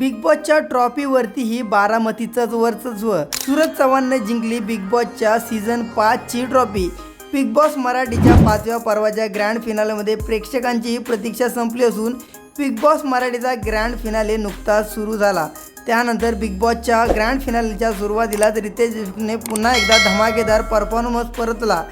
Big बॉसच्या ट्रॉफीवरतीही बारामतीचं बारामतीचंच वर्चस्व सुरज चव्हाणने जिंकली बिग बॉसच्या सीझन पाचची ट्रॉफी बिग बॉस मराठीच्या पाचव्या पर्वाच्या ग्रँड फिनालेमध्ये प्रेक्षकांची प्रतीक्षा संपली असून बिग बॉस मराठीचा ग्रँड फिनाले नुकताच सुरू झाला. त्यानंतर बिग बॉसच्या ग्रँड फिनालेच्या सुरुवातीलाच रितेश देशमुखने पुन्हा एकदा धमाकेदार परफॉर्मन्स परतला.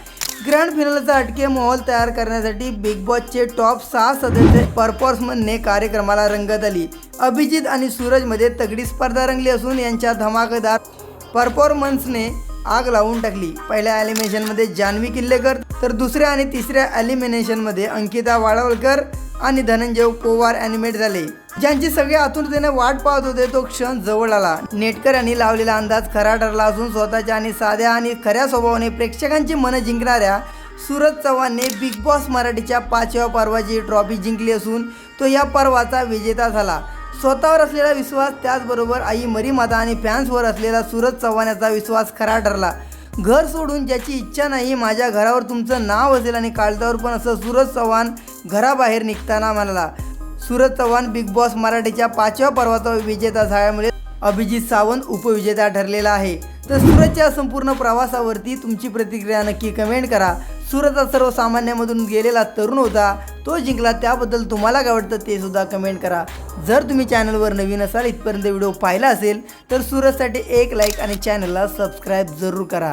ग्रँड फिनालचा अटके माहोल तयार करण्यासाठी बिग बॉसचे टॉप सहा सदस्य परफॉर्मन्सने कार्यक्रमाला रंगत आली. अभिजित आणि सूरजमध्ये तगडी स्पर्धा रंगली असून यांच्या धमाकेदार परफॉर्मन्सने आग लावून टाकली. पहिल्या ॲलिमिनेशनमध्ये जान्हवी किल्लेकर तर दुसऱ्या आणि तिसऱ्या ॲलिमिनेशनमध्ये अंकिता वाळवलकर आणि धनंजय पोवार ॲनिमेट झाले. ज्यांची सगळे आतुरतेने वाट पाहत होते तो क्षण जवळ आला. नेटकर यांनी लावलेला अंदाज खरा ठरला असून स्वतःच्या आणि साध्या आणि खऱ्या स्वभावाने प्रेक्षकांची मनं जिंकणाऱ्या सूरज चव्हाणने बिग बॉस मराठीच्या पाचव्या पर्वाची ट्रॉफी जिंकली असून तो या पर्वाचा विजेता झाला. स्वतःवर असलेला विश्वास त्याचबरोबर आई मरीमाता आणि फॅन्सवर असलेला सूरज चव्हाण याचा विश्वास खरा ठरला. घर सोडून ज्याची इच्छा नाही माझ्या घरावर तुमचं नाव असेल आणि काळजावर पण असं सूरज चव्हाण घराबाहेर निघताना म्हणाला. सूरज चव्हाण बिग बॉस मराठीच्या पाचव्या पर्वाचा विजेता झाल्यामुळे अभिजित सावंत उपविजेता ठरलेला आहे. तर सूरजच्या संपूर्ण प्रवासावरती तुमची प्रतिक्रिया नक्की कमेंट करा. सूरज हा सर्वसामान्यामधून गेलेला तरुण होता तो जिंकला. त्याबद्दल तुम्हाला काय वाटतं ते सुद्धा कमेंट करा. जर तुम्ही चॅनलवर नवीन असाल इथपर्यंत व्हिडिओ पाहिला असेल तर सूरजसाठी एक लाईक आणि चॅनलला सबस्क्राईब जरूर करा.